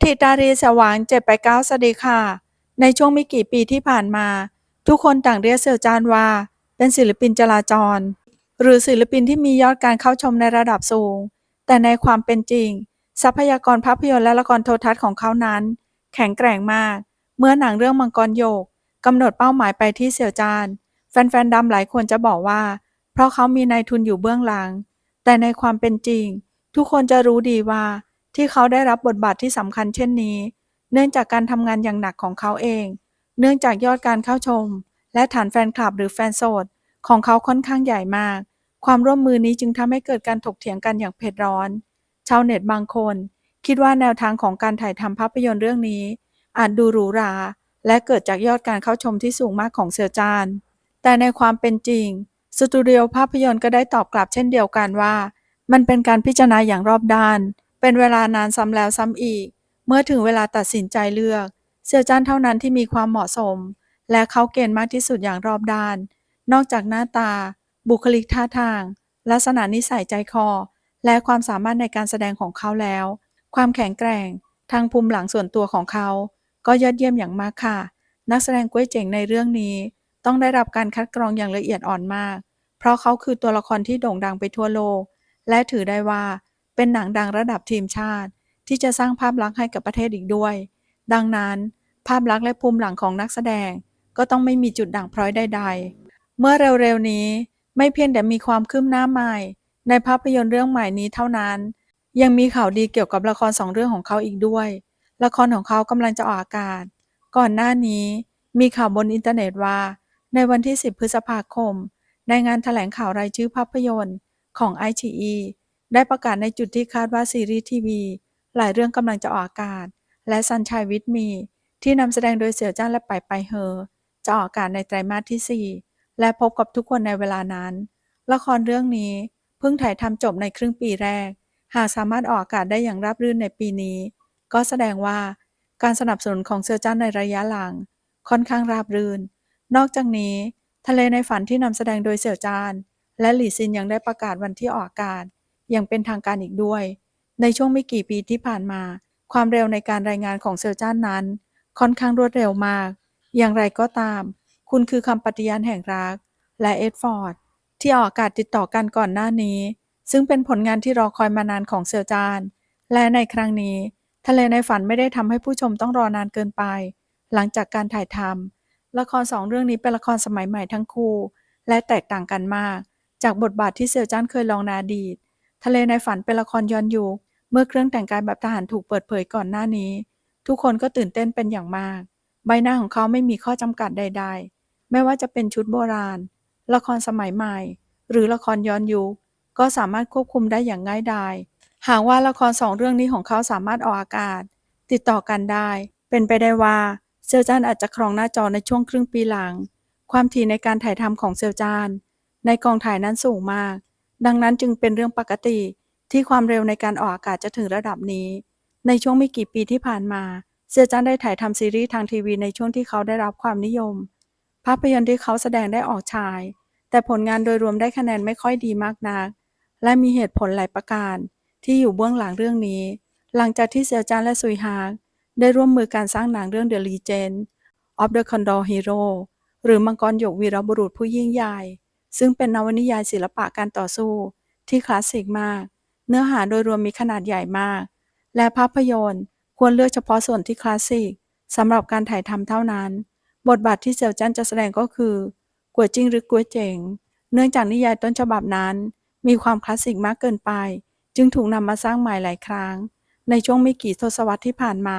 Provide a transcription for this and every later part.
ทิตารีสว่างเจ็ดไปเก้าสวัสดีค่ะ ในช่วงไม่กี่ปีที่ผ่านมา ทุกคนต่างเรียกเสี่ยวจานว่า เป็นศิลปินจราจร หรือศิลปินที่มียอดการเข้าชมในระดับสูง แต่ในความเป็นจริง ทรัพยากรภาพยนตร์และละครโทรทัศน์ของเขานั้น แข็งแกร่งมาก เมื่อหนังเรื่องมังกรโยกกำหนดเป้าหมายไปที่เสี่ยวจานแฟนๆดำหลายคนจะบอกว่า เพราะเขามีนายทุนอยู่เบื้องหลัง แต่ในความเป็นจริง ทุกคนจะรู้ดีว่า ที่เขาได้รับบทบาทที่สำคัญเช่นนี้ เนื่องจากการทำงานอย่างหนักของเขาเอง เนื่องจากยอดการเข้าชม และฐานแฟนคลับหรือแฟนโสดของเขาค่อนข้างใหญ่มาก ความร่วมมือนี้จึงทำให้เกิดการถกเถียงกันอย่างเผ็ดร้อน ชาวเน็ตบางคน คิดว่าแนวทางของการถ่ายทำภาพยนตร์เรื่องนี้ อาจดูหรูหรา และเกิดจากยอดการเข้าชมที่สูงมากของเสือจาน แต่ในความเป็นจริง สตูดิโอภาพยนตร์ก็ได้ตอบกลับเช่นเดียวกันว่า มันเป็นการพิจารณาอย่างรอบด้าน เป็นเวลานานซ้ำแล้วซ้ำอีก เมื่อถึงเวลาตัดสินใจเลือกเสี่ยวจ้านเท่านั้นที่มีความเหมาะสม และเขาเกณฑ์มากที่สุดอย่างรอบด้าน นอกจากหน้าตา บุคลิกท่าทาง ลักษณะนิสัยใจคอ และความสามารถในการแสดงของเขาแล้ว ความแข็งแกร่ง ทางภูมิหลังส่วนตัวของเขา ก็ยอดเยี่ยมอย่างมากค่ะ นักแสดงก้วยเจ๋งในเรื่องนี้ ต้องได้รับการคัดกรองอย่างละเอียดอ่อนมาก เพราะเขาคือตัวละครที่โด่งดังไปทั่วโลก และถือได้ว่า เป็นหนังดังระดับทีมชาติ ที่จะสร้างภาพลักษณ์ให้กับประเทศอีกด้วย ดังนั้น ภาพลักษณ์และภูมิหลังของนักแสดง ก็ต้องไม่มีจุดด่างพร้อยใด ๆ เมื่อเร็วๆนี้ไม่เพียงแต่มีความคืบหน้าใหม่ ในภาพยนตร์เรื่องใหม่นี้เท่านั้น ยังมีข่าวดีเกี่ยวกับละครสองเรื่องของเขาอีกด้วย ละครของเขากำลังจะออกอากาศ ก่อนหน้านี้ มีข่าวบนอินเทอร์เน็ตว่า ในวันที่ 10 พฤษภาคม ในงานแถลงข่าวรายชื่อภาพยนตร์ของ iQIYI ได้ประกาศในจุดที่คาดว่าซีรีส์ทีวี หลายเรื่องกำลังจะออกอากาศ และซันชัยวิทมี ที่นำแสดงโดยเสี่ยวจ้านและไปไปเฮอ จะออกอากาศในไตรมาสที่ 4 และพบกับทุกคนในเวลานั้น ละครเรื่องนี้เพิ่งถ่ายทำจบในครึ่งปีแรก หากสามารถออกอากาศได้อย่างราบรื่นในปีนี้ ก็แสดงว่าการสนับสนุนของเสี่ยวจ้านในระยะหลัง ค่อนข้างราบรื่น นอกจากนี้ ทะเลในฝันที่นำแสดงโดยเสี่ยวจาน และหลี่ซินยังได้ประกาศวันที่ออกอากาศ อย่างเป็นทางการอีกด้วย ในช่วงไม่กี่ปีที่ผ่านมา ความเร็วในการรายงานของเสี่ยวจ้านนั้น ค่อนข้างรวดเร็วมาก อย่างไรก็ตาม คุณคือคำปฏิญาณแห่งรัก และเอ็ดฟอร์ดที่ออกอากาศติดต่อกันก่อนหน้านี้ ซึ่งเป็นผลงานที่รอคอยมานานของเสี่ยวจาน และในครั้งนี้ ทะเลในฝันไม่ได้ทำให้ผู้ชมต้องรอนานเกินไป หลังจากการถ่ายทำละครสองเรื่องนี้เป็นละครสมัยใหม่ทั้งคู่ และแตกต่างกันมาก จากบทบาทที่เสี่ยวจ้านเคยลองนอดีต ทะเลในฝันเป็นละครย้อนยุคเมื่อเครื่องแต่งกายแบบทหารถูกเปิดเผยก่อนหน้านี้ ทุกคนก็ตื่นเต้นเป็นอย่างมาก ใบหน้าของเขาไม่มีข้อจำกัดใด ๆ ไม่ว่าจะเป็นชุดโบราณ ละครสมัยใหม่ หรือละครย้อนยุคก็สามารถควบคุมได้อย่างง่ายดายหากว่าละครสองเรื่องนี้ของเขาสามารถออกอากาศ ติดต่อกันได้ เป็นไปได้ว่าเซลจานอาจจะครองหน้าจอในช่วงครึ่งปีหลัง ความถี่ในการถ่ายทำของเซลจานในกองถ่ายนั้นสูงมาก ดังนั้นจึงเป็นเรื่องปกติที่ความเร็วในการออกอากาศจะถึงระดับนี้ ในช่วงไม่กี่ปีที่ผ่านมา เซลจานได้ถ่ายทำซีรีส์ทางทีวีในช่วงที่เขาได้รับความนิยม ภาพยนตร์ที่เขาแสดงได้ออกฉาย แต่ผลงานโดยรวมได้คะแนนไม่ค่อยดีมากนัก และมีเหตุผลหลายประการ ที่อยู่เบื้องหลังเรื่องนี้ หลังจากที่เซียจานและซุยฮากได้ร่วมมือการสร้างหนังเรื่อง The Legend of the Condor Hero หรือมังกรหยกวีรบุรุษผู้ยิ่งใหญ่ ซึ่งเป็นนวนิยายศิลปะการต่อสู้ ที่คลาสสิกมาก เนื้อหาโดยรวมมีขนาดใหญ่มาก และภาพยนตร์ควรเลือกเฉพาะส่วนที่คลาสสิกสำหรับการถ่ายทำเท่านั้น บทบาทที่เซียวจันจะแสดงก็คือกัวจิ้งหรือกัวเจ๋ง เนื่องจากนิยายต้นฉบับนั้น มีความคลาสสิกมากเกินไป จึงถูกนำมาสร้างใหม่หลายครั้ง ในช่วงไม่กี่ทศวรรษที่ผ่านมา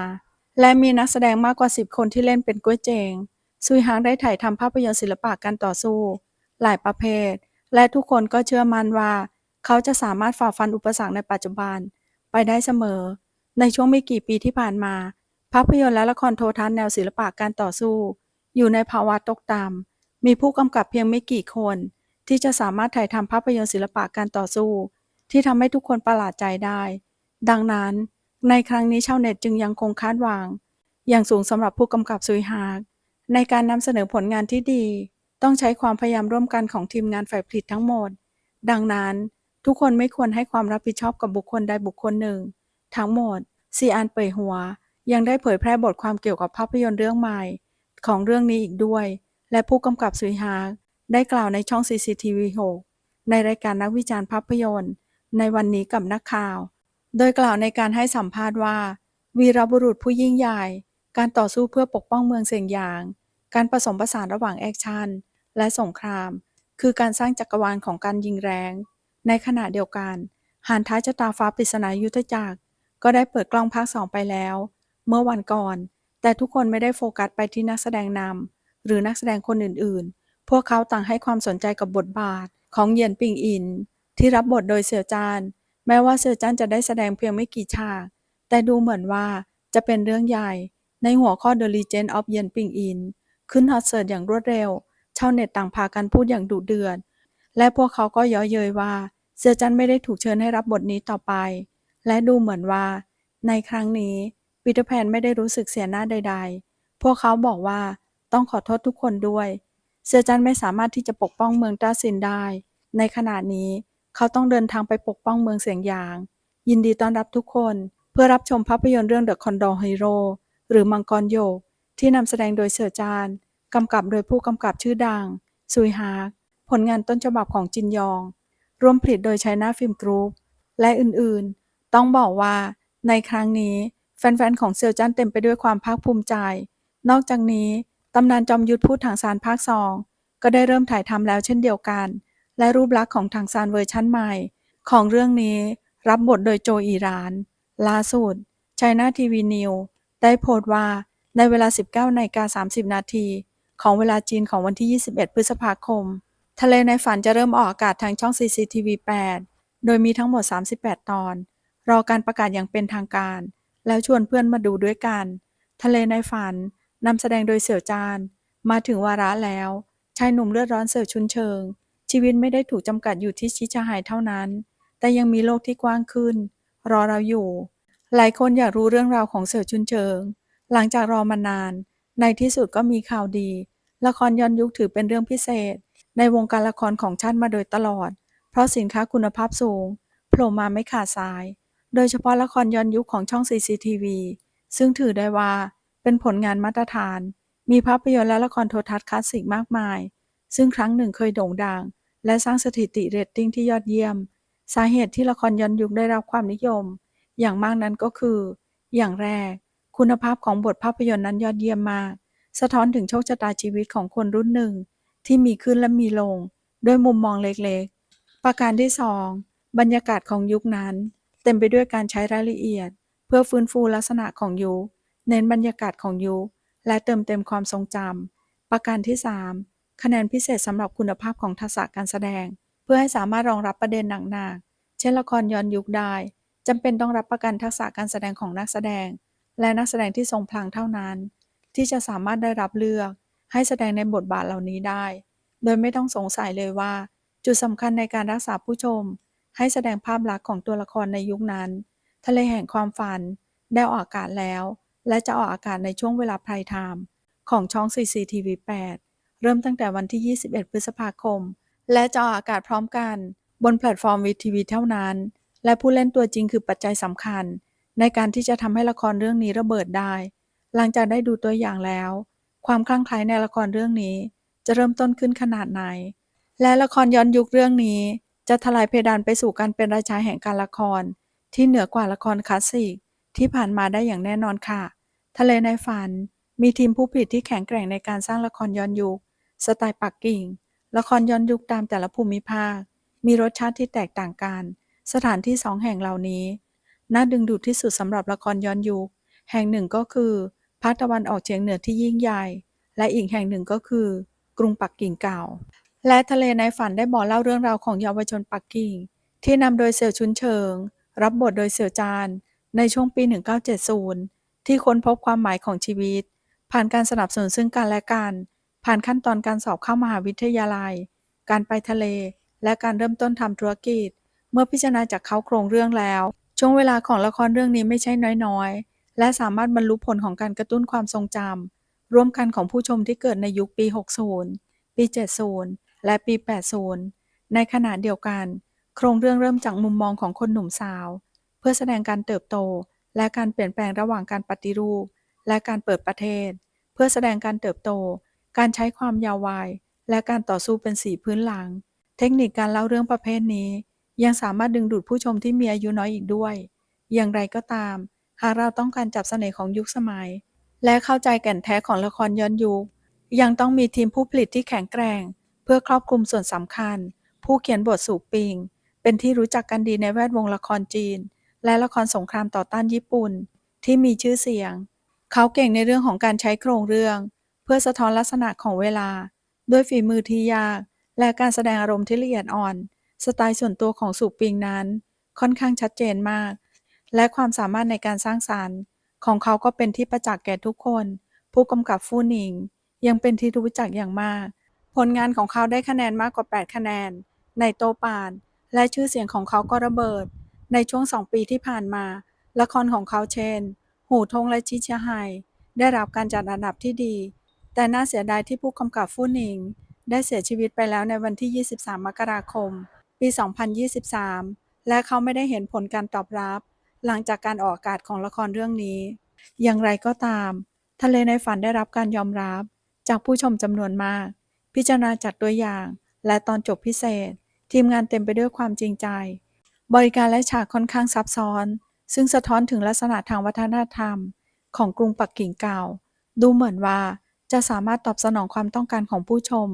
และมีนักแสดงมากกว่า 10 คนที่เล่นเป็นกัวเจงซุยฮางได้ถ่ายทำภาพยนตร์ศิลปะการต่อสู้ หลายประเภท และทุกคนก็เชื่อมั่นว่า เขาจะสามารถฝ่าฟันอุปสรรคในปัจจุบัน ไปได้เสมอ ในช่วงไม่กี่ปีที่ผ่านมาภาพยนตร์และละครโทรทัศน์แนวศิลปะการต่อสู้ อยู่ในภาวะตกต่ำมีผู้กำกับเพียงไม่กี่คน ที่จะสามารถถ่ายทำภาพยนตร์ศิลปะการต่อสู้ ที่ทำให้ทุกคนประหลาดใจได้ ดังนั้น ในครั้งนี้ชาวเน็ตจึงยังคงคาดหวัง อย่างสูงสำหรับผู้กำกับซุยฮากในการนำเสนอผลงานที่ดี ต้องใช้ความพยายามร่วมกันของทีมงานฝ่ายผลิตทั้งหมด ดังนั้น ทุกคนไม่ควรให้ความรับผิดชอบกับบุคคลใดบุคคลหนึ่ง ทั้งหมดซีอานเปยหัว ยังได้เผยแพร่บทความเกี่ยวกับภาพยนตร์เรื่องใหม่ ของเรื่องนี้อีกด้วย และผู้กำกับสุยฮากได้กล่าวในช่อง CCTV 6ในรายการนักวิจารณ์ภาพยนตร์ ในวันนี้กับนักข่าว โดยกล่าวในการให้สัมภาษณ์ว่า วีรบุรุษผู้ยิ่งใหญ่ การต่อสู้เพื่อปกป้องเมืองเสียงหยาง การผสมผสานระหว่างแอคชั่น และสงคราม คือการสร้างจักรวาลของการยิงแรง ในขณะเดียวกันหานท้ายชะตาฟ้าปริศนายุทธจักร ก็ได้เปิดกล้องภาคสองไปแล้ว เมื่อวันก่อน แต่ทุกคนไม่ได้โฟกัสไปที่นักแสดงนำหรือนักแสดงคนอื่นๆ พวกเขาต่างให้ความสนใจกับบทบาทของเหยียนปิงอิน ที่รับบทโดยเสี่ยวจานแม้ว่าเสี่ยวจานจะได้แสดงเพียงไม่กี่ฉาก แต่ดูเหมือนว่าจะเป็นเรื่องใหญ่ ในหัวข้อ The Legend of เยียนปิงอินขึ้นฮอตเสิร์ตอย่างรวดเร็ว ชาวเน็ตต่างพากันพูดอย่างดุเดือด และพวกเขาก็เย้อเย้ยว่า เสี่ยวจันไม่ได้ถูกเชิญให้รับบทนี้ต่อไป และดูเหมือนว่า ในครั้งนี้ปีเตอร์แพนไม่ได้รู้สึกเสียหน้าใด ๆ พวกเขาบอกว่าต้องขอโทษทุกคนด้วย เสี่ยวจันไม่สามารถที่จะปกป้องเมืองต้าซินได้ ในขณะนี้เขาต้องเดินทางไปปกป้องเมืองเสียงหยาง ยินดีต้อนรับทุกคนเพื่อรับชมภาพยนตร์เรื่อง The Condor Hero หรือมังกรโยกที่นำแสดงโดยเสี่ยวจาน กำกับโดยผู้กำกับชื่อดัง ซุยฮากผลงานต้นฉบับของจินยอง ร่วมผลิตโดย China Film Group และอื่นๆ ต้องบอกว่า ในครั้งนี้แฟนๆ ของเซียวจันเต็มไปด้วยความภาคภูมิใจ นอกจากนี้ ตำนานจอมยุทธพูดถังซานภาคสองก็ได้เริ่มถ่ายทำแล้วเช่นเดียวกัน และรูปลักษณ์ของถังซานเวอร์ชั่นใหม่ ของเรื่องนี้รับบทโดยโจอีราน ล่าสุด China TV News ได้โพสต์ว่าในเวลา 19นาฬิกา30 นาที ของเวลาจีนของวันที่ 21 พฤษภาคม ทะเลในฝันจะเริ่มออกอากาศทางช่อง CCTV 8 โดยมีทั้งหมด 38 ตอน รอการประกาศอย่างเป็นทางการ แล้วชวนเพื่อนมาดูด้วยกัน ทะเลในฝันนำแสดงโดยเสี่ยวจาน มาถึงวาระแล้ว ชายหนุ่มเลือดร้อนเสี่ยวชุนเชิง ชีวิตไม่ได้ถูกจำกัดอยู่ที่ชิชาหายเท่านั้น แต่ยังมีโลกที่กว้างขึ้น รอเราอยู่ หลายคนอยากรู้เรื่องราวของเสี่ยวชุนเชิง หลังจากรอมานาน ในที่สุดก็มีข่าวดี ละครย้อนยุคถือเป็นเรื่องพิเศษ ในวงการละครของชาติมาโดยตลอด เพราะสินค้าคุณภาพสูงโผล่มาไม่ขาดสาย โดยเฉพาะละครย้อนยุคของช่อง CCTV ซึ่งถือได้ว่าเป็นผลงานมาตรฐาน มีภาพยนตร์และละครโทรทัศน์คลาสสิกมากมาย ซึ่งครั้งหนึ่งเคยโด่งดัง และสร้างสถิติเรตติ้งที่ยอดเยี่ยม สาเหตุที่ละครย้อนยุคได้รับความนิยม อย่างมากนั้นก็คือ อย่างแรก คุณภาพของบทภาพยนตร์นั้นยอดเยี่ยมมาก สะท้อนถึงโชคชะตาชีวิตของคนรุ่นหนึ่ง ที่มีขึ้นและมีลง ด้วยมุมมองเล็กๆ ประการที่สองบรรยากาศของยุคนั้น เต็มไปด้วยการใช้รายละเอียด เพื่อฟื้นฟูลักษณะของยุค เน้นบรรยากาศของยุค และเติมเต็มความทรงจำประการที่ 3 คะแนนพิเศษสำหรับคุณภาพของทักษะการแสดง เพื่อให้สามารถรองรับประเด็นหนักๆเช่นละครย้อนยุคได้จำเป็นต้องรับประกันทักษะการแสดงของนักแสดง และนักแสดงที่ทรงพลังเท่านั้น ที่จะสามารถได้รับเลือกให้แสดงในบทบาทเหล่านี้ได้ โดยไม่ต้องสงสัยเลยว่า จุดสำคัญในการรักษาผู้ชม ให้แสดงภาพลักษณ์ของตัวละครในยุคนั้น ทะเลแห่งความฝัน ได้ออกอากาศแล้ว และจะออกอากาศในช่วงเวลาไพรไทม์ของช่อง CCTV 8 เริ่มตั้งแต่วันที่ 21 พฤษภาคม และจะออกอากาศพร้อมกัน บนแพลตฟอร์มวีทีวีเท่านั้น และผู้เล่นตัวจริงคือปัจจัยสำคัญ ในการที่จะทำให้ละครเรื่องนี้ระเบิดได้ หลังจากได้ดูตัวอย่างแล้ว ความคลั่งไคล้ในละครเรื่องนี้ จะเริ่มต้นขึ้นขนาดไหน และละครย้อนยุคเรื่องนี้ จะทลายเพดานไปสู่การเป็นราชาแห่งการละคร ที่เหนือกว่าละครคลาสสิกที่ผ่านมาได้อย่างแน่นอนค่ะ ทะเลในฝัน มีทีมผู้ผลิตที่แข็งแกร่งในการสร้างละครย้อนยุค สไตล์ปักกิ่ง ละครย้อนยุคตามแต่ละภูมิภาค มีรสชาติที่แตกต่างกัน สถานที่สองแห่งเหล่านี้ น่าดึงดูดที่สุดสำหรับละครย้อนยุค แห่งหนึ่งก็คือภาคตะวันออกเฉียงเหนือที่ยิ่งใหญ่ และอีกแห่งหนึ่งก็คือ กรุงปักกิ่งเก่า และทะเลในฝันได้บอกเล่าเรื่องราวของเยาวชนปักกิ่ง ที่นำโดยเสี่ยวชุนเชิง รับบทโดยเสี่ยวจาน ในช่วงปี 1970 ที่ค้นพบความหมายของชีวิต ผ่านการสนับสนุนซึ่งกันและกัน ผ่านขั้นตอนการสอบเข้ามหาวิทยาลัย การไปทะเล และการเริ่มต้นทำธุรกิจ เมื่อพิจารณาจากเขาโครงเรื่องแล้ว ช่วงเวลาของละครเรื่องนี้ไม่ใช่น้อยๆ และสามารถบรรลุผลของการกระตุ้นความทรงจำร่วมกันของผู้ชมที่เกิดในยุคปี 60 ปี 70 และปี 80 ในขณะเดียวกัน โครงเรื่องเริ่มจากมุมมองของคนหนุ่มสาว เพื่อแสดงการเติบโต และการเปลี่ยนแปลงระหว่างการปฏิรูป และการเปิดประเทศ เพื่อแสดงการเติบโต การใช้ความยาววัยและการต่อสู้เป็นสีพื้นหลัง เทคนิคการเล่าเรื่องประเภทนี้ ยังสามารถดึงดูดผู้ชมที่มีอายุน้อยอีกด้วย อย่างไรก็ตาม หากเราต้องการจับเสน่ห์ของยุคสมัย และเข้าใจแก่นแท้ของละครย้อนยุค ยังต้องมีทีมผู้ผลิตที่แข็งแกร่ง เพื่อครอบคลุมส่วนสำคัญ ผู้เขียนบทสูบปิง เป็นที่รู้จักกันดีในแวดวงละครจีน และละครสงครามต่อต้านญี่ปุ่น ที่มีชื่อเสียง เขาเก่งในเรื่องของการใช้โครงเรื่อง เพื่อสะท้อนลักษณะของเวลา ด้วยฝีมือที่ยาก และการแสดงอารมณ์ที่ละเอียดอ่อน สไตล์ส่วนตัวของสูปิงนั้น ค่อนข้างชัดเจนมาก และความสามารถในการสร้างสารรค์ ของเขาก็เป็นที่ประจักษ์แก่ทุกคน ผู้กำกับฟู่หนิง ยังเป็นที่รู้จักอย่างมาก ผลงานของเขาได้คะแนนมากกว่า 8 คะแนน ในโตปาน และชื่อเสียงของเขาก็ระเบิด ในช่วง2ปีที่ผ่านมา ละครของเขาเช่น หูทงและชิชไฮได้รับการจัดอันดับที่ดี แต่น่าเสียดายที่ผู้กำกับฟู่หนิงได้เสียชีวิตไปแล้วในวันที่ 23 มกราคม ปี 2023 และเขาไม่ได้เห็นผลการตอบรับ หลังจากการออกอากาศของละครเรื่องนี้ อย่างไรก็ตาม ทะเลในฝันได้รับการยอมรับ จากผู้ชมจำนวนมาก พิจารณาจากตัวอย่าง และตอนจบพิเศษ ทีมงานเต็มไปด้วยความจริงใจ บริการและฉากค่อนข้างซับซ้อน ซึ่งสะท้อนถึงลักษณะทางวัฒนธรรม ของกรุงปักกิ่งเก่า ดูเหมือนว่าจะสามารถตอบสนองความต้องการของผู้ชม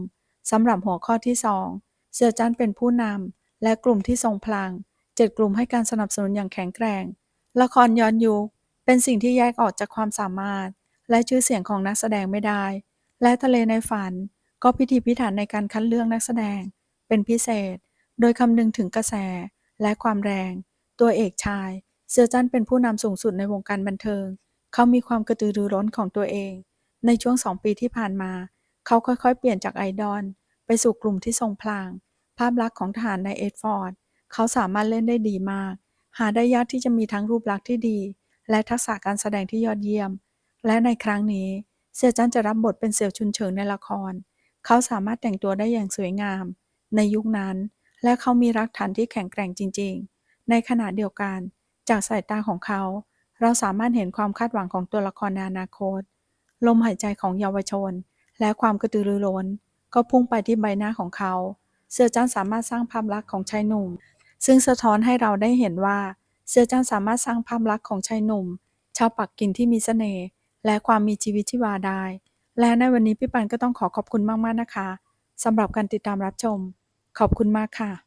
สำหรับหัวข้อที่ 2 เสี่ยวจันเป็นผู้นำและกลุ่มที่ทรงพลังเจ็ดกลุ่มให้การสนับสนุนอย่างแข็งแกร่ง ละครย้อนยุคเป็นสิ่งที่แยกออกจากความสามารถ และชื่อเสียงของนักแสดงไม่ได้ และทะเลในฝันก็พิถีพิถันในการคัดเลือกนักแสดง เป็นพิเศษ โดยคำนึงถึงกระแสและความแรง ตัวเอกชาย เซียวจันเป็นผู้นำสูงสุดในวงการบันเทิง เขามีความกระตือรือร้นของตัวเอง ในช่วงสองปีที่ผ่านมา เขาค่อยๆ เปลี่ยนจากไอดอล ไปสู่กลุ่มที่ทรงพลังภาพลักษณ์ของทหารในเอ็ดฟอร์ด เขาสามารถเล่นได้ดีมาก หาได้ยากที่จะมีทั้งรูปลักษณ์ที่ดี และทักษะการแสดงที่ยอดเยี่ยม และในครั้งนี้ เสี่ยวจันจะรับบทเป็นเสี่ยวชุนเฉิงในละคร เขาสามารถแต่งตัวได้อย่างสวยงาม ในยุคนั้น และเขามีรักฐานที่แข็งแกร่งจริง ๆ ในขณะเดียวกัน จากสายตาของเขา เราสามารถเห็นความคาดหวังของตัวละครในอนาคต ลมหายใจของเยาวชน และความกระตือรือร้น ก็พุ่งไปที่ใบหน้าของเขา เสี่ยวจันสามารถสร้างภาพลักษณ์ของชายหนุ่ม ซึ่งสะท้อนให้เราได้เห็นว่า เสี่ยวจันสามารถสร้างภาพลักษณ์ของชายหนุ่ม ชาวปักกิ่งที่มีเสน่ห์และความมีชีวิตชีวาได้ และในวันนี้พี่ปันก็ต้องขอขอบคุณมากๆนะคะสำหรับการติดตามรับชม ขอบคุณมากค่ะ